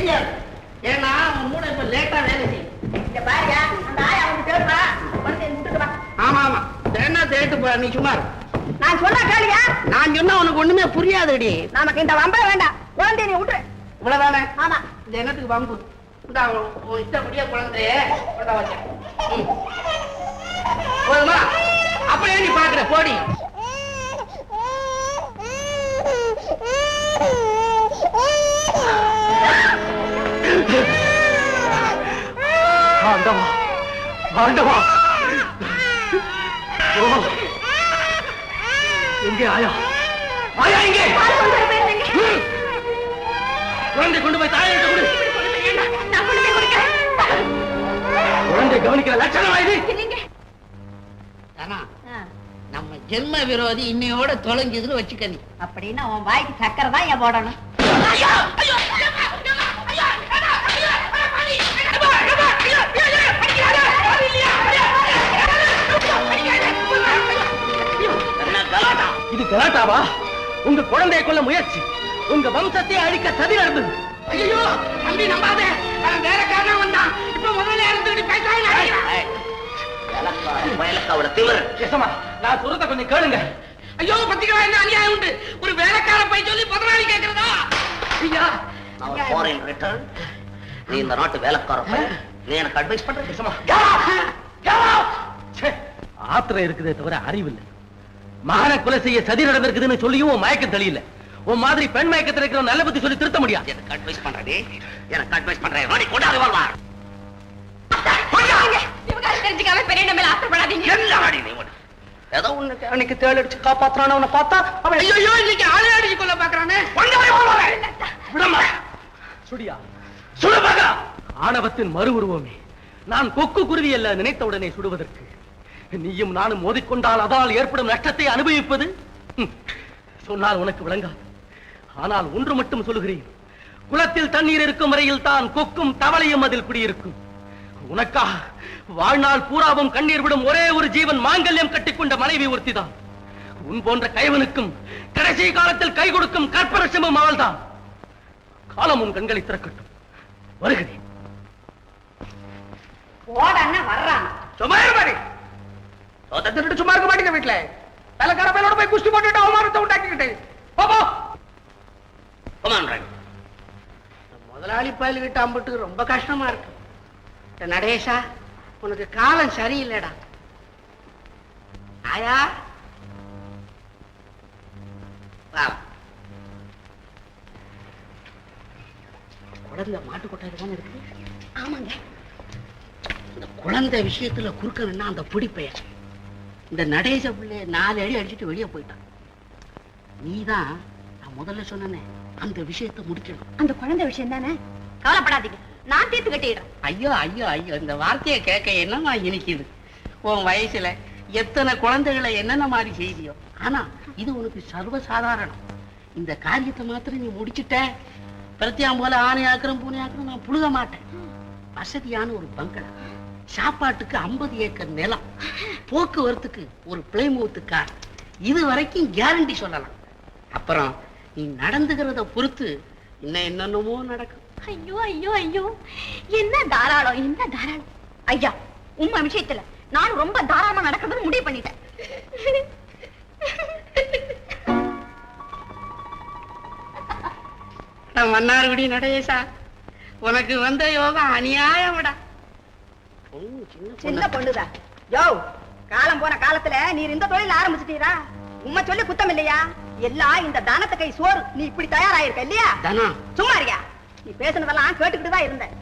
தெரியாது ஏன்னா உன் மூளை இப்ப லேட்டா வேலை செய்யும் இந்த பாரியா அந்த ஆயா வந்து கேட்பா குழந்தைய விட்டுட்டு வா. ஆமா ஆமா. என்ன தேட்டு போ நீ சும்மா. நான் சொன்னா கேளியா நான் சொன்னா உனக்கு ஒண்ணுமே புரியாதுடி. நமக்கு இந்த வம்பே வேண்டாம். குழந்தைய நீ விட்டுரு. இவ்வளவுதானே ஆமா. இந்த எண்ணத்துக்கு வம்பு? இஷ்டப்படியே குழந்தைய கொண்டா வச்சேன் ம். போதுமா? அப்படியே நீ பாக்குற போடி. ஆண்டவா ஆண்டவா. எங்கே ஆயா ஆயா. ம். குழந்தை கொண்டு போய் தாயிட்ட கொடு. குழந்தை கவனிக்கிற லட்சணம் இது நம்ம ஜென்ம விரோதி இன்னையோட தொலைஞ்சதுன்னு வச்சுக்க நீ அப்படின்னா உன் வாய்க்கு சக்கரை தான் ஏன் போடணும் இது கலாட்டாவா? உங்க குழந்தையை கொல்ல முயற்சி. உங்க வம்சத்தை அழிக்க சதி நடந்தது. ஐயோ தம்பி நம்பாதே. வேற காரணம் வந்தான். இப்ப முதல்ல இருந்துட்டு பேசாங்க வயலக்காவோட திமிரு. எசமா நான் சொல்றத கொஞ்சம் கேளுங்க. ஐயோ பத்திக்கலாம் என்ன அநியாயம் உண்டு? ஒரு வேலைக்கார போய் சொல்லி முதலாளி கேக்குறதா? ஐயா. நான் ஃபாரின் ரிட்டர்ன் நீ இந்த நாட்டு வேலைக்கார பையன். எனக்கு அட்வைஸ் பண்ற ச்சே, ஆத்திரம் இருக்குதே தவிர அறிவில்லை. மகனை கொலை செய்ய சதி நடந்திருக்குதுன்னு சொல்லியும் உன் மயக்கம் தெரியல உன் மாதிரி பெண் மயக்கத்தில் இருக்கிற நல்ல பத்தி சொல்லி திருத்த முடியாது. எனக்கு அட்வைஸ் பண்றடி எனக்கு அட்வைஸ் பண்றேன் ராணி கொண்டாது விவகாரம் தெரிஞ்சுக்காம பெரிய மேல ஆசைப்படாதீங்க என்ன ராணி நீ ஏதோ உனக்கு அன்னைக்கு தேடிச்சு காப்பாத்துறான அவனை பார்த்தா அவன் ஐயோ இன்னைக்கு ஆளே அடிச்சு கொள்ள பாக்குறானே சுடியா. சுடுபகா ஆணவத்தின் மறு உருவமே நான் கொக்கு குருவி அல்ல நினைத்த உடனே சுடுவதற்கு. நீயும் நானும் மோதிக்கொண்டால் அதால் ஏற்படும் நஷ்டத்தை அனுபவிப்பது? சொன்னால் உனக்கு விளங்காது. ஆனால் ஒன்று மட்டும் சொல்லுகிறேன். குளத்தில் தண்ணீர் இருக்கும் வரையில் தான் கொக்கும் தவளையும் அதில் குடியிருக்கும். உனக்காக வாழ்நாள் பூராவும் கண்ணீர் விடும் ஒரே ஒரு ஜீவன் மாங்கல்யம் கட்டிக்கொண்ட மனைவி ஒருத்திதான். உன் போன்ற கைவனுக்கும் கடைசி காலத்தில் கை கொடுக்கும் கற்பரசமும் அவள்தான். காலம் உன் கண்களை திறக்கட்டும். வருகிறேன். போடான்னா வர்றான் சும்மா இரு பாரு சோத்த திருட்டு சும்மா இருக்க மாட்டேங்க வீட்டுல வேலைக்கார பையனோட போய் குஸ்தி போட்டுட்டு அவமானத்தை உண்டாக்கிக்கிட்டு. போ, போ. கமான் ராணி இந்த முதலாளி பயல் கிட்ட அம்பிட்டு ரொம்ப கஷ்டமா இருக்கு. இந்த நடேஷா உனக்கு காலம் சரியில்லைடா. ஆயா? குழந்தை மாட்டு கொட்டாய் தானே இருக்கு. ஆமாங்க. குழந்தை விஷயத்துல குறுக்க நின்னா அந்த பிடிப்பைய இந்த நடேச பிள்ளைய நாலு அடி அடிச்சுட்டு வெளியே போயிட்டான். நீதான் நான் முதல்ல சொன்னேனே அந்த விஷயத்தை முடிக்கணும். அந்த குழந்தை விஷயம் தானே? கவலைப்படாதீங்க. நான் தீர்த்து கட்டிடுறேன். ஐயோ ஐயோ ஐயோ இந்த வார்த்தையை கேட்க என்னமா இனிக்குது? உன் வயசுல எத்தனை குழந்தைகளை என்னென்ன மாதிரி செய்தியோ. ஆனா இது உனக்கு சர்வசாதாரணம். இந்த காரியத்தை மாத்திரம் நீ முடிச்சிட்ட. பிரத்தியாம் போல ஆணை ஆக்கிரம் பூனை ஆக்கிரம் நான் புழுக மாட்டேன். வசதியான ஒரு பங்களா. சாப்பாட்டுக்கு ஐம்பது ஏக்கர் நிலம். போக்குவரத்துக்கு ஒரு பிளைமூத்து கார் இது வரைக்கும் கேரண்டி சொல்லலாம். அப்புறம் நீ நடந்துகிறத பொறுத்து இன்னும் என்னென்னமோ நடக்கும். ஐயோ ஐயோ ஐயோ. என்ன தாராளம் என்ன தாராளம். ஐயா உண்மை விஷயத்துல நான் ரொம்ப தாராளமா நடக்கிறதுன்னு முடிவு பண்ணிட்டேன். மன்னார்குடி நடேசா உனக்கு வந்த யோகம் அநியாயம்டா. சின்ன சின்ன பொண்ணு பொண்ணுதான். யோ காலம் போன காலத்துல நீர் இந்த தொழில் ஆரம்பிச்சிட்டீரா? உண்மை சொல்லி குத்தம் இல்லையா? எல்லாம் இந்த தானத்தை கை சோறு. நீ இப்படி தயாராயிருக்க இல்லையா? சும்மா இருக்கியா? நீ பேசுனதெல்லாம் கேட்டுக்கிட்டு தான் இருந்தேன்.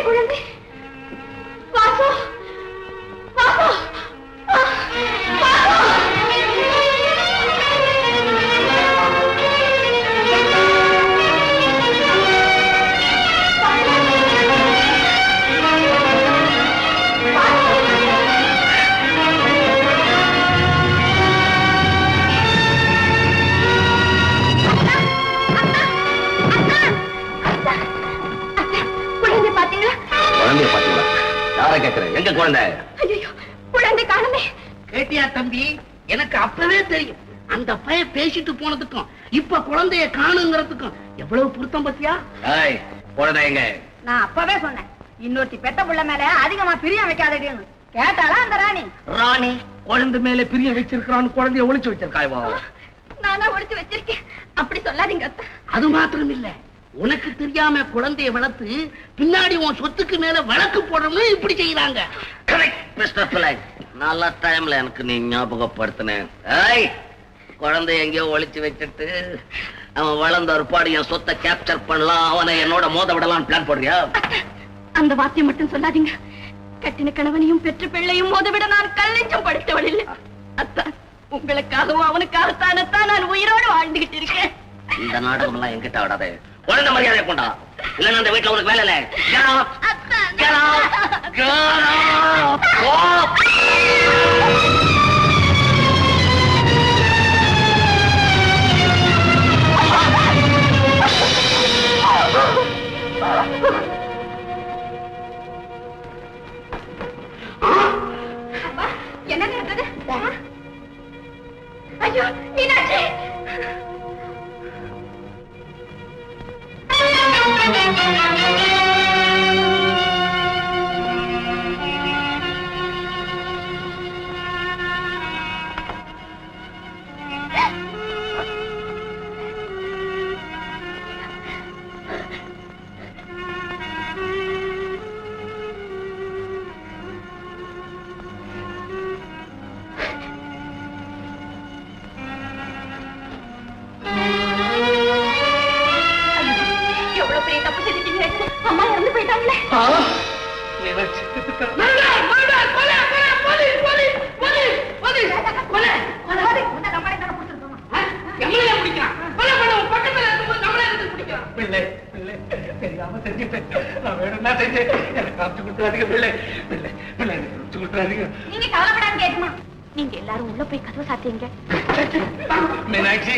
எங்கே குழந்தை தம்பி எனக்கு அப்பவே தெரியும். அந்த பையன் பேசிட்டு போனதுக்கும் இப்ப குழந்தைய காணுங்கிறதுக்கும் எவ்வளவு பொருத்தம் பத்தியா? ஏய் குழந்தை எங்க நான் அப்பவே சொன்னேன். இன்னொருத்தி பெத்த புள்ள மேல அதிகமா பிரியம் வைக்காதடின்னு. கேட்டாளா அந்த ராணி? ராணி குழந்தை மேல பிரிய வச்சிருக்கிறான்னு குழந்தைய ஒளிச்சு வச்சிருக்கா காய்வா நானா ஒழிச்சு வச்சிருக்கேன். அப்படி சொல்லாதீங்க. அது மாத்திரம் இல்ல உனக்கு தெரியாம குழந்தைய வளர்த்து பின்னாடி உன் சொத்துக்கு மேல வழக்கு போடணும்னு இப்படி செய்யறாங்க கரெக்ட் மிஸ்டர் பிள்ளை நல்ல டைம்ல எனக்கு நீ ஞாபகப்படுத்தினேன். ஏய் குழந்தை எங்கேயோ ஒளிச்சு வச்சுட்டு அவன் வளர்ந்த ஒருபாடு என் சொத்தை கேப்சர் பண்ணலாம் அவனை என்னோட மோத விடலாம் பிளான் போடுறியா? அந்த வார்த்தையை மட்டும் சொல்லாதீங்க. கட்டின கணவனையும் பெற்ற பிள்ளையும் மோதவிட நான் கல்லெஞ்சம் படுத்தவள் இல்லை. அத்தா உங்களுக்காகவும் அவனுக்காகத்தானத்தான் நான் உயிரோடு வாழ்ந்துகிட்டு இருக்கேன். இந்த நாடகம் எல்லாம் என்கிட்ட விடாதே குழந்தை மரியாதை கொண்டா. இல்லன்னா அந்த வீட்டுல உனக்கு வேலை இல்லை. என்ன நடந்தது ஐயோ மீனாட்சி! கொடுத்துறாதீங்க நீங்க எல்லாரும் உள்ள போய் கதவை சாத்திங்க மீனாட்சி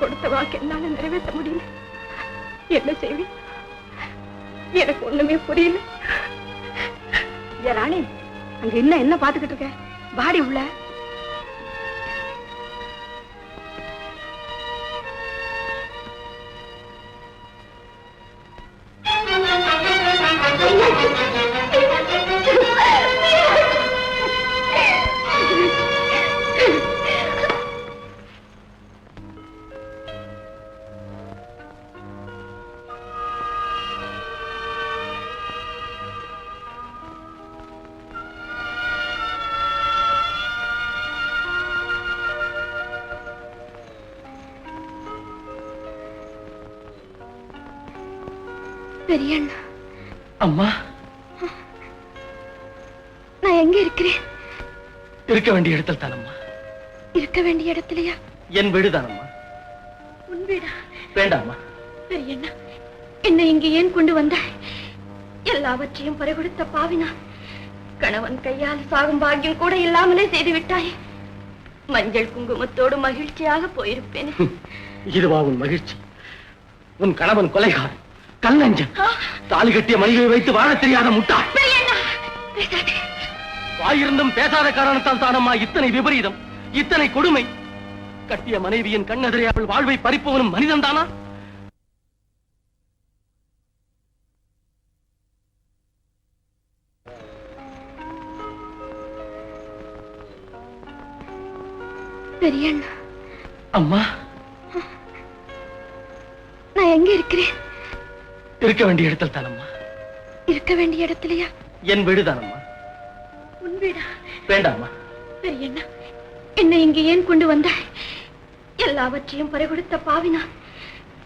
கொடுத்த வாக்கு என்னால நிறைவேற்ற முடியல. என்ன செய்வேன் எனக்கு ஒண்ணுமே புரியல. ராணி அங்க என்ன என்ன பாத்துக்கிட்டு இருக்க? பாடி உள்ள. பெரியண்ணா. அம்மா. நான் எங்க இருக்கிறேன்? இருக்க வேண்டிய இடத்தில் தானம்மா. இருக்க வேண்டிய இடத்துலயா? என் வீடு தானம்மா. உன் வீடா? வேண்டாம்மா. பெரியண்ணா என்னை இங்கு ஏன் கொண்டு வந்தாய்? எல்லாவற்றையும் பறிகொடுத்த பாவினா கணவன் கையால் சாகும் பாக்கியம் கூட இல்லாமலே செய்து விட்டாய் மஞ்சள் குங்குமத்தோடு மகிழ்ச்சியாக போயிருப்பேன். இதுவா உன் மகிழ்ச்சி? உன் கணவன் கொலைகாரன். கல்லஞ்சன். தாலி கட்டிய மனைவியை வைத்து வாழத் தெரியாத முட்டா. வாயிருந்தும் பேசாத காரணத்தால் தானம்மா இத்தனை விபரீதம் இத்தனை கொடுமை. கட்டிய மனைவியின் கண்ணெதிரே அவள் வாழ்வை பறிப்பவனும் மனிதன் தானா? பெரியண்ணா. அம்மா. நான் எங்க இருக்கிறேன்? இருக்க வேண்டிய இடத்தில் தானம்மா? இருக்க வேண்டிய இடத்துலயா? என் வீடு தானம்மா. உன் வீடா? வேண்டாம்மா. பெரியண்ணா என்னை? இங்கு ஏன் கொண்டு வந்தாய்? எல்லாவற்றையும் பறிகொடுத்த பாவினா?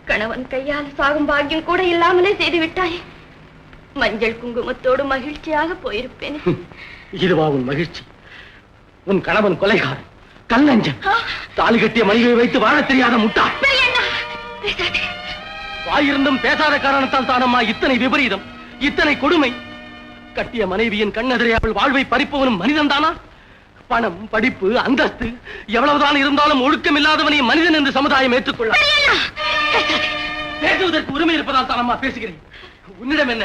கணவன் கையால் சாகும் பாக்கியம் கூட இல்லாமலே செய்து விட்டாய். மஞ்சள் குங்குமத்தோடு மகிழ்ச்சியாக போயிருப்பேன். இதுவா உன் மகிழ்ச்சி? உன் கணவன் கொலைகாரன் கல்லஞ்சன் தாலி கட்டிய மனைவியை வைத்து வாழத் தெரியாத முட்டா வாயிருந்தும் பேசாத காரணத்தால் தானம்மா இத்தனை விபரீதம் இத்தனை கொடுமை. கட்டிய மனைவியின் கண்ணெதிரே அவள் வாழ்வை பறிப்பவனும் மனிதன் தானா பணம் படிப்பு அந்தஸ்து எவ்வளவுதான் இருந்தாலும் ஒழுக்கம் இல்லாதவனை மனிதன் என்று சமுதாயம் ஏற்றுக்கொள்ள பேசுவதற்கு உரிமை இருப்பதால் தான் அம்மா பேசுகிறேன். உன்னிடம் என்ன?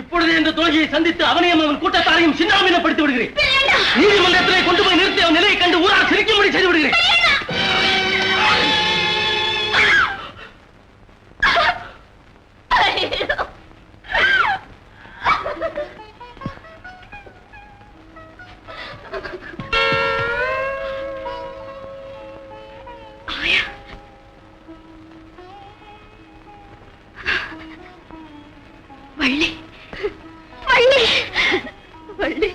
இப்பொழுது இந்த துரோகியை சந்தித்து அவனையும் அவன் கூட்டத்தாரையும் சின்னாமீனப்படுத்தி விடுகிறேன். நீதிமன்றத்திலே கொண்டு போய் நிறுத்தி அவன் நிலையை கண்டு ஊரால் சிரிக்கும்படி செய்து விடுகிறேன். வள்ளி வள்ளி வள்ளி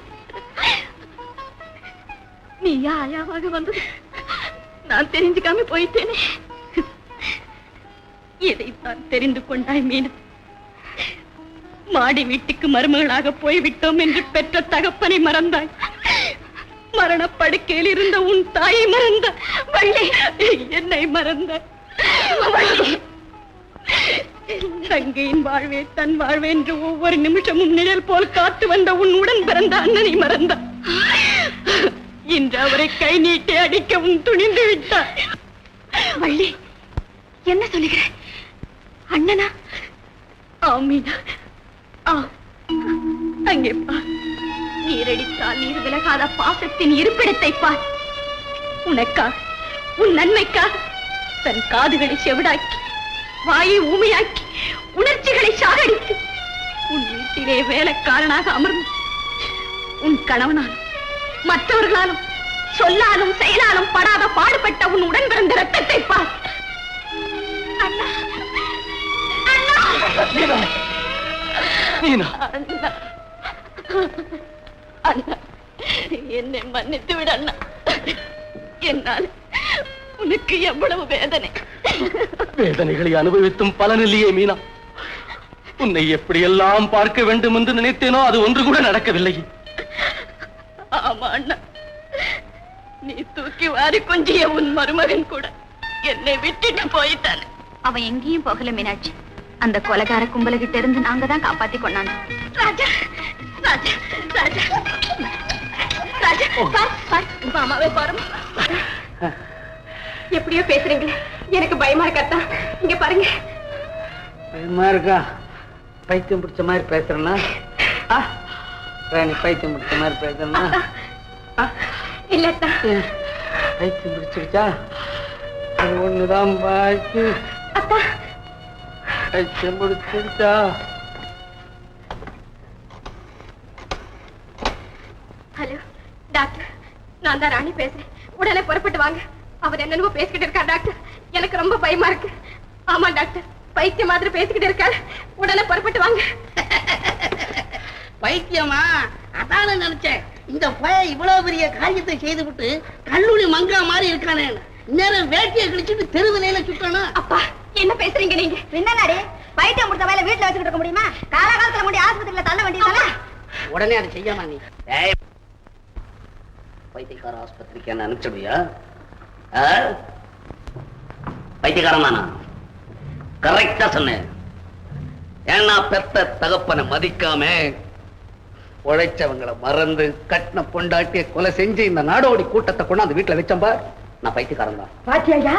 நீ ஆயாவாக வந்தது நான் தெரிஞ்சுக்காம போயிட்டேனே இதை நான் தெரிந்து கொண்டாய் மீனா. மாடி வீட்டுக்கு மருமகளாக போய்விட்டோம் என்று பெற்ற தகப்பனை மறந்தாய். மரணப்படுக்கையில் இருந்த உன் தாயை மறந்த வள்ளி. என்னை மறந்த தங்கையின் வாழ்வே தன் வாழ்வே என்று ஒவ்வொரு நிமிஷமும் நிழல் போல் காத்து வந்த உன் உடன் பிறந்த அண்ணனை மறந்த. இன்று அவரை கை நீட்டி அடிக்கவும் துணிந்து விட்டார் வள்ளி என்ன சொல்லுகிறேன் அண்ணனா? ஆமீனா. ஆ. அங்கே பார் நீரடித்தால் நீர் விலகாத பாசத்தின் இருப்பிடத்தை பார். உனக்கா? உன் நன்மைக்கா? தன் காதுகளை செவிடாக்கி வாயை ஊமையாக்கி உணர்ச்சிகளை சாகடித்து உன் வீட்டிலே வேலைக்காரனாக அமர்ந்து உன் கணவனாலும் மற்றவர்களாலும் சொல்லாலும் செயலாலும் படாத பாடுபட்ட உன் உடன் பிறந்த ரத்தத்தை பார். மீனா அண்ணா அண்ணா என்னை மன்னித்து விடு அண்ணா. என்னால் உனக்கு எவ்வளவு வேதனை. வேதனைகளை அனுபவித்தும் பலனில்லையே மீனா. உன்னை எப்படியெல்லாம் பார்க்க வேண்டும் என்று நினைத்தேனோ அது ஒன்று கூட நடக்கவில்லை. ஆமா அண்ணா. நீ தூக்கி வாரி கொஞ்சிய உன் மருமகன் கூட என்னை விட்டுட்டு போயிட்டான். அவன் எங்கேயும் போகல மீனாட்சி. அந்த கொலகார கும்பலகிட்ட இருந்து நாங்க தான் காப்பாத்தி கொண்டாந்தோம். ராஜா ராஜா ராஜா. ராஜா பார் பார் உங்க அம்மாவே பாருமா எப்படியோ பேசுறீங்களே எனக்கு பயமா இருக்கத்தா இங்க பாருங்க. பயமா இருக்கா? பைத்தியம் பிடிச்ச மாதிரி பேசுறேன்னா? ஆ, ராணி பைத்தியம் பிடிச்ச மாதிரி பேசுறேன்னா? இல்லத்தா பைத்தியம் பிடிச்சிருச்சா? அது ஒண்ணுதான் பாக்கி அத்தா ஹலோ டாக்டர் நான் தான் ராணி பேசுறேன். உடனே புறப்பட்டு வாங்க. அவர் என்னென்னமோ பேசிக்கிட்டு இருக்கா டாக்டர். எனக்கு ரொம்ப பயமா இருக்கு. ஆமா டாக்டர் பைத்திய மாதிரி பேசிக்கிட்டு இருக்காரு. உடனே புறப்பட்டு வாங்க. பைத்தியமா? அதான நினைச்சேன். இந்த பய இவ்வளவு பெரிய காரியத்தை செய்துவிட்டு கல்லூரி மங்கா மாதிரி இருக்கானே. நேரம் வேட்டியை கிழிச்சிட்டு தெருவிலையில சுட்டானா? அப்பா என்ன பேசுறீங்க நீங்க? என்னடி பைத்தியம் முடிச்ச வேலை வீட்டுல வச்சுக்கிட்டு இருக்க முடியுமா? காலகாலத்துல முடி ஆஸ்பத்திரியில தள்ள வேண்டியதானே உடனே அதை செய்யாமா நீ. ஏய், பைத்தியக்கார ஆஸ்பத்திரிக்கு என்ன அனுப்பிச்சுடுவியா? பைத்தியக்காரன் தானா? கரெக்டா சொன்னேன். ஏன்னா பெத்த தகப்பனை மதிக்காம உழைச்சவங்களை மறந்து கட்டின பொண்டாட்டிய கொலை செஞ்சு இந்த நாடோடி கூட்டத்தை கொண்டாந்து வீட்டுல வச்சம்பா நான் பைத்தியக்காரன் தான். பாத்தியா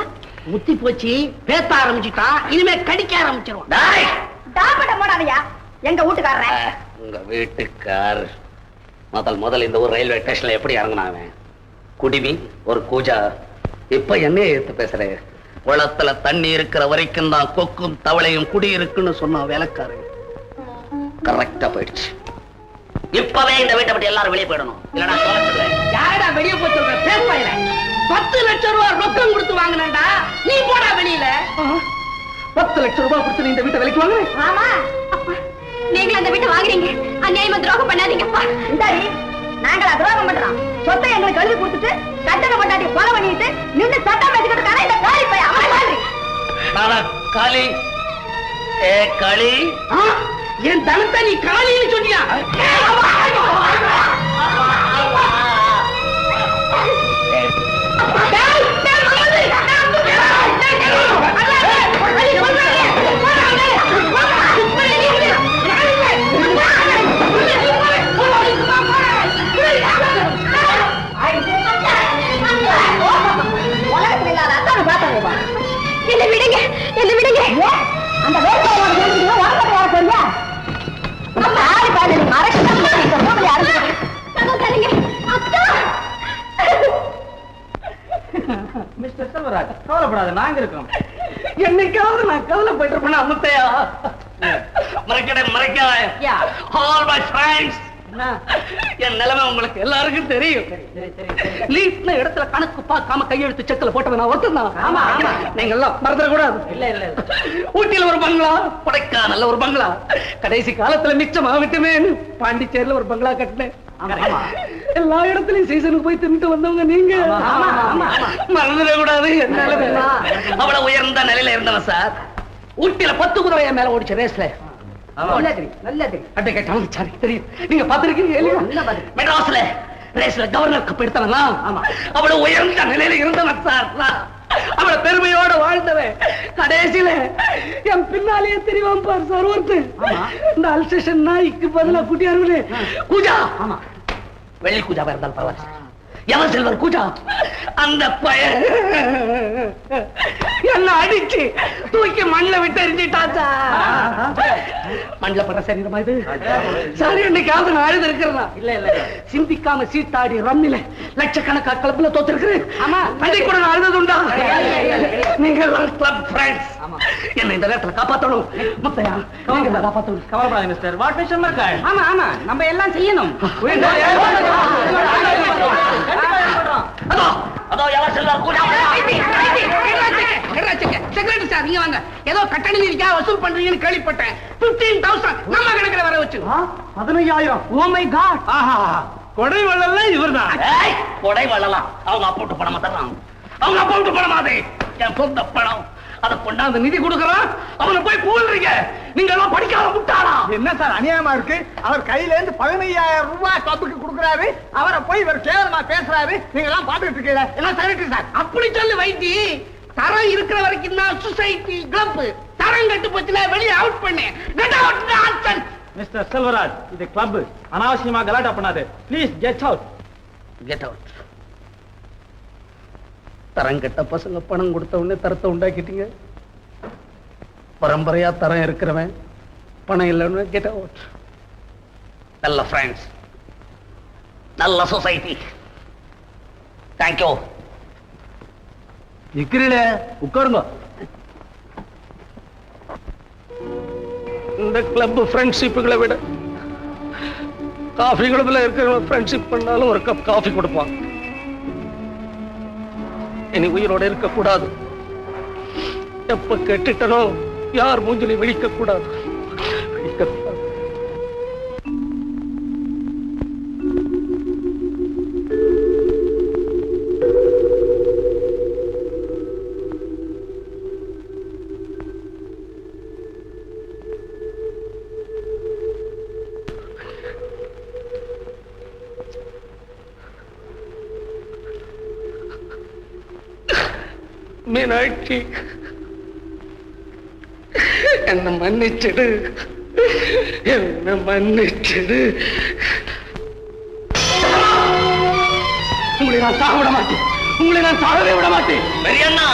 முத்தி போச்சு பேச ஆரம்பிச்சுட்டா இனிமே கடிக்க ஆரம்பிச்சிருவான் டேய்! டாப்பட்ட போடாதயா. எங்க வீட்டுக்காரர்? உங்க வீட்டுக்கார். முதல் முதல் இந்த ஊர் ரயில்வே ஸ்டேஷன்ல எப்படி இறங்கினாங்க குடிமி ஒரு கூஜா. இப்ப என்னைய எடுத்து பேசுற? குளத்துல தண்ணி இருக்கிற வரைக்கும் தான் கொக்கும் தவளையும் குடி இருக்குன்னு சொன்ன வேலைக்காரு கரெக்டா போயிடுச்சு. இப்பவே இந்த வீட்டை விட்டு எல்லாரும் வெளியே போயிடணும். இல்லடா தொலைச்சிடுறேன் யாரடா வெளிய போய் சொல்ற? பேசுவாயில பத்து லட்சம் ரூபாய் ரொக்கம் கொடுத்து வாங்கினடா நீ போடா வெளியில. பத்து லட்சம் ரூபாய் கொடுத்து நீ இந்த வீட்டை விலைக்கு வாங்குற ஆமா. நீங்களும் அந்த வீட்டை வாங்குறீங்க. அநியாயமா துரோகம் பண்ணாதீங்கப்பா. இந்தாடி நாங்களா துரோகம் பண்றோம். சொத்தை எங்களுக்கு எழுதி கொடுத்துட்டு கட்டணம் கொண்டாடி கொலை பண்ணிட்டு நின்னு சட்டம் இருக்கானே இந்த காலி பையன் அவன் மாதிரி. நானா காளி ஏ களி. ஆ, என் தனத்தை நீ காலின்னு சொன்னியா? கவலைப்படாத நாங்க இருக்கோம். என்னைக்காவது நான் கவலைப்பட்டு இருப்பேன் முத்தையா மறைக்கடை மறைக்காத. யா. ஆல் மை ஃப்ரெண்ட்ஸ் என் நிலைமை உங்களுக்கு எல்லாருக்கும் தெரியும். லீஸ்ன இடத்துல கணக்கு பார்க்காம கையெழுத்து செக்கல போட்டவன் நான் ஒருத்தன் ஆமா, ஆமா. நீங்க எல்லாம் மறந்துட கூடாது இல்ல இல்ல இல்ல. ஊட்டியில ஒரு பங்களா கொடைக்கானல்ல ஒரு பங்களா. கடைசி காலத்துல மிச்சமா விட்டுமே பாண்டிச்சேரியில ஒரு பங்களா கட்டினேன். எல்லா இடத்துலயும் சீசனுக்கு போய் தின்னுட்டு வந்தவங்க நீங்க. மறந்துட கூடாது அவ்வளவு உயர்ந்த நிலையில இருந்தவன் சார். ஊட்டியில பத்து குதிரை என் மேல ஓடிச்ச ரேஸ்ல நீங்க பாத்திருக்கீங்க. மெட்ராஸ்ல ரேஸ்ல கவர்னர் கப் எடுத்தவனா? அவ்வளவு உயர்ந்த நிலையில இருந்தவன் சார். அவ்வளவு பெருமையோட வாழ்ந்தவன். கடைசியில என் பின்னாலேயே தெரியும் பார் சார் ஒருத்தன் இந்த அல்சேஷன் நாய்க்கு பதிலா குட்டியாருன்னு கூஜா! ஆமா. வெள்ளி கூஜாவா இருந்தாலும் பரவாயில்ல. எவன் செல்வர் கூஜா? அந்த பையன் என்ன அடிச்சு தூக்கி மண்ணில் விட்டு எரிஞ்சிட்டாச்சா? மண்ணில் பட சரீரமா இது? சாரி என்னைக்காவது நான் அழுது இருக்கிறதா இல்ல இல்ல. சிந்திக்காம சீட்டாடி ரம்மில லட்சக்கணக்கா கிளப்ல தோத்திருக்கிறேன். ஆமா. அதை கூட நான் அழுதது உண்டா? நீங்க கிளப் ஃப்ரெண்ட்ஸ் என்ன இந்த நேரத்துல காப்பாத்தணும் முத்தையா தான் காப்பாத்தணும் கவலைப்படாத மிஸ்டர் வாட் மிஷன் இருக்காய் ஆமா ஆமா நம்ம எல்லாம் செய்யணும் அதோ அதோ செக்ரட்டரி சார் நீங்க வாங்க ஏதோ கட்டணி நிதிக்கா வசூல் பண்றீங்கன்னு கேள்விப்பட்டேன் பிப்டீன் தௌசண்ட் நம்ம கணக்குல வர வச்சு பதினையாயிரம் ஓ மை காட் ஆஹா கொடை வள்ளல்ல இவர்தான் ஏய், கொடை வள்ளலாம் அவங்க அப்போட்டு பணமா தர்றான் அவங்க அப்போட்டு பணமாதே என் சொந்த பணம் அதை கொண்டாந்து நிதி கொடுக்கறான் அவனை போய் பூல்றீங்க நீங்க எல்லாம் படிக்காத முட்டாளா? என்ன சார் அநியாயமா இருக்கு? அவர் கையில இருந்து பதினையாயிரம் ரூபாய் கிளப்புக்கு கொடுக்குறாரு. அவரை போய் இவர் கேவலமா பேசுறாரு. நீங்க எல்லாம் பாத்துட்டு இருக்கீங்க என்ன செக்ரட்டரி சார்? அப்படி சொல்லு வைத்தி. தரம் இருக்கிற வரைக்கும் தான் சொசைட்டி கிளப் தரம் கட்டு போச்சுல வெளியே அவுட் பண்ணு. Get out nonsense mister Selvaraj இது கிளப் அனாவசியமா கலாட்டா பண்ணாது. Please get out get out தரம் கெட்ட பசங்க பணம் கொடுத்த உடனே தரத்தை உண்டாக்கிட்டீங்க. பரம்பரையா தரம் இருக்கிறவன் பணம் இல்லைன்னு கெட் அவுட் நல்ல ஃப்ரெண்ட்ஸ் நல்ல சொசைட்டி தேங்க்யூ நிக்கிறீல உட்காருங்க. இந்த கிளப் ஃப்ரெண்ட்ஷிப்புகளை விட காஃபி கிளப்ல இருக்கிறவங்க ஃப்ரெண்ட்ஷிப் பண்ணாலும் ஒரு கப் காஃபி கொடுப்பான் இனி உயிரோட இருக்கக்கூடாது. எப்ப கெட்டுட்டனோ யார் மூஞ்சலி விழிக்க கூடாது மீனாட்சி என்ன மன்னிச்சிடு. என்ன மன்னிச்சிடு. உங்களை நான் சாக விட மாட்டேன். உங்களை நான் சாகவே விட மாட்டேன். பெரியண்ணா